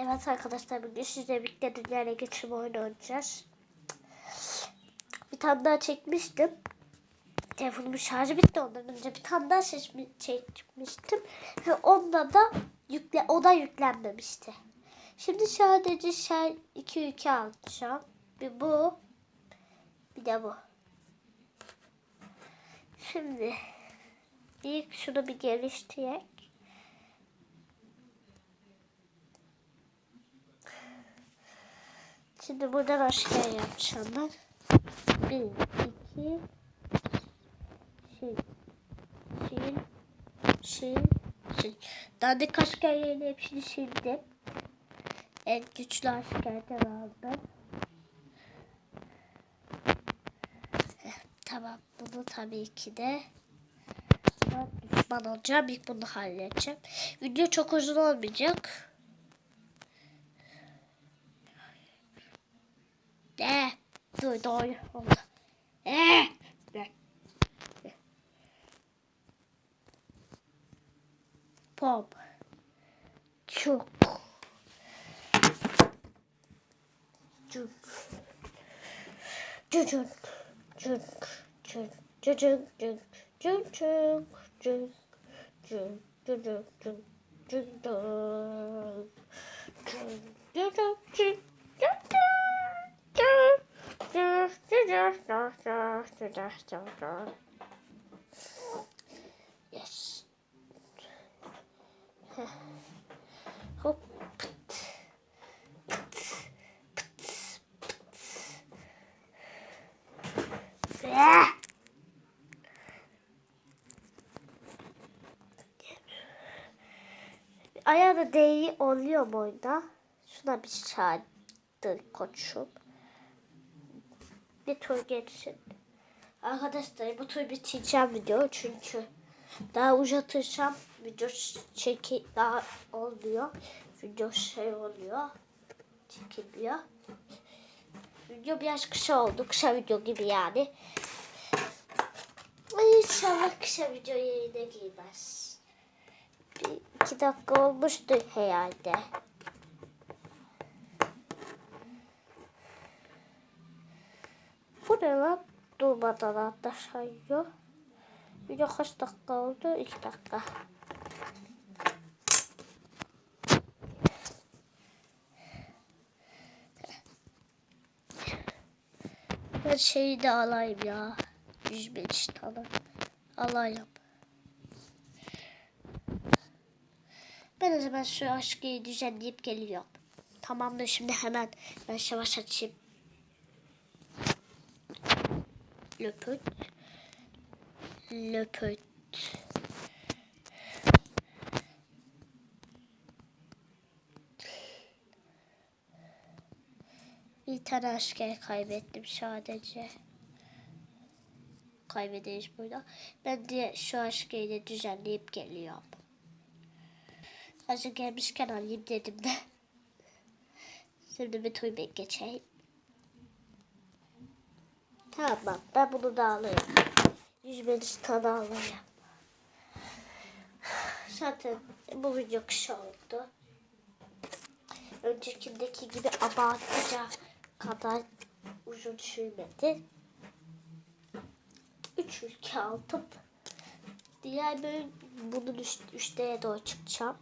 Evet arkadaşlar bugün sizle birlikte dünyaya geçirme oyunu oynayacağız. Bir tane daha çekmiştim. Telefonumun şarjı bitti ondan önce bir tane daha çekmiştim. Ve onda da yükle, o da yüklenmemişti. Şimdi sadece şey iki ülke alacağım. Bir bu. Bir de bu. Şimdi ilk şunu bir geliştirek. Şimdi buradan aşağıya yapacağım. Bir, iki, şey, şey, şey, şey. Daha da asker yerine hepsini sildim. En güçlü askerden aldım. Heh, tamam bunu tabii ki de düşman olacağım. İlk bunu halledeceğim. Video çok uzun olmayacak. Ne? Dur doğru oldu. Eee? Pop. Çok. Cuk. Cucuk. Cuk. Cuk. Cucuk. Cuk. Cuk. Cuk. Cuk. Cuk. Cucuk. Cuk. Cuk. Cuk. Yes. Hop. Pıt. Pıt. Pıt. Pıt. Ah! Ayağına deği oluyor mu? Şuna bir çağırdır koçum. Bir tur geçsin. Arkadaşlar bu tur bitireceğim video çünkü daha uzatırsam video çeki daha olmuyor. Video şey oluyor. Çekiliyor. Video biraz kısa oldu. Kısa video gibi yani. İnşallah kısa video yayına girmez. Bir iki dakika olmuştur herhalde. Ne lan? Durmadan hatta sayıyor. Video kaç dakika oldu? 2 dakika. Ben şeyi de alayım ya. 105 tane. Alayım. Ben o zaman şu aşkıyı düzenleyip geliyorum. Tamamdır şimdi hemen ben savaş açayım. Le put. Bir tane asker kaybettim sadece. Kaybederiz burada. Ben de şu askeri de düzenleyip geliyorum. Hazır gelmişken alayım dedim de. Şimdi bir tur geçeyim. Tamam ben bunu da alayım. 105 tane alayım. Zaten bu video kısa oldu. Öncekindeki gibi abartıca kadar uzun sürmedi. Üç ülke aldım. Diğer bölüm bunun üst, üsteye doğru çıkacağım.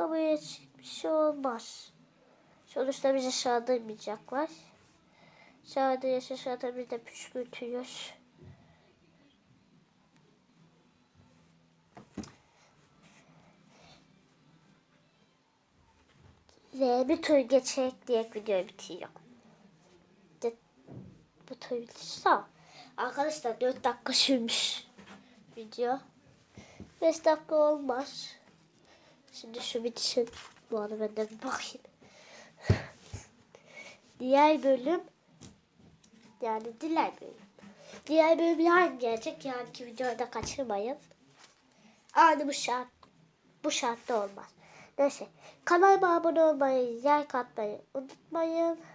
Kabul bir şey olmaz. Sonuçta bize saldırmayacaklar. Saldırırsa zaten biz de püskürtüyoruz. Ve bir tur geçerek diye videoyu bitiriyor. De, bu tur bitirse Arkadaşlar 4 dakika sürmüş video. 5 dakika olmaz. Şimdi şu bitsin. Bu arada ben de bakayım. Diğer bölüm yani diğer bölüm. Diğer bölüm yarın gelecek. Yarınki videoyu da kaçırmayın. Aynı bu şart. Bu şartta olmaz. Neyse. Kanalıma abone olmayı, like atmayı unutmayın.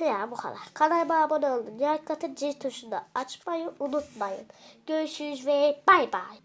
Ya bu kadar. Kanalıma abone olun. Like atın zil tuşunu açmayı unutmayın. Görüşürüz ve bay bay.